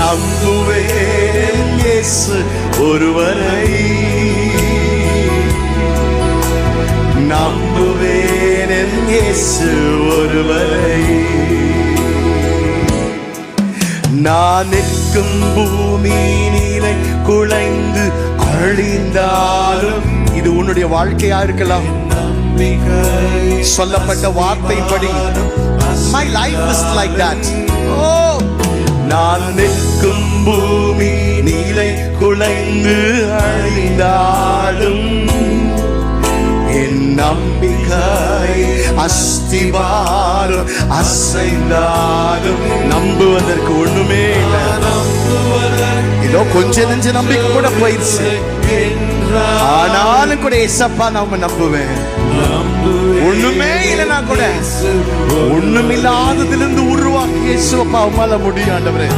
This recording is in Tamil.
நம்புவேன் இயேசு ஒருவரை. நம்புவேன் இயேசு ஒருவரை. நான் நிற்கும் பூமி நீரை குலைந்து அழிந்தாலும் இது உன்னுடைய வாழ்க்கையா இருக்கலாம். சொல்லப்பட்ட வார்த்தைப்படி my life is like that ஓ நான் நிற்கும் பூமி நீரை குலைந்து அழிந்தாலும் என் நம்பிக்கை அஸ்திவாரம் அசைந்தாலும் நம்புவதற்கு ஒண்ணுமே இல்லை. ஏதோ கொஞ்ச நெஞ்ச நம்பிக்கை கூட போயிடுச்சு. ஆனாலும் கூட எசப்பா நாம நம்புவேன். ஒண்ணுமே இல்லைனா கூட ஒண்ணுமில்லாததிலிருந்து உருவாக்கி இயேசுவப்பா உமால முடியும் ஆண்டவரே.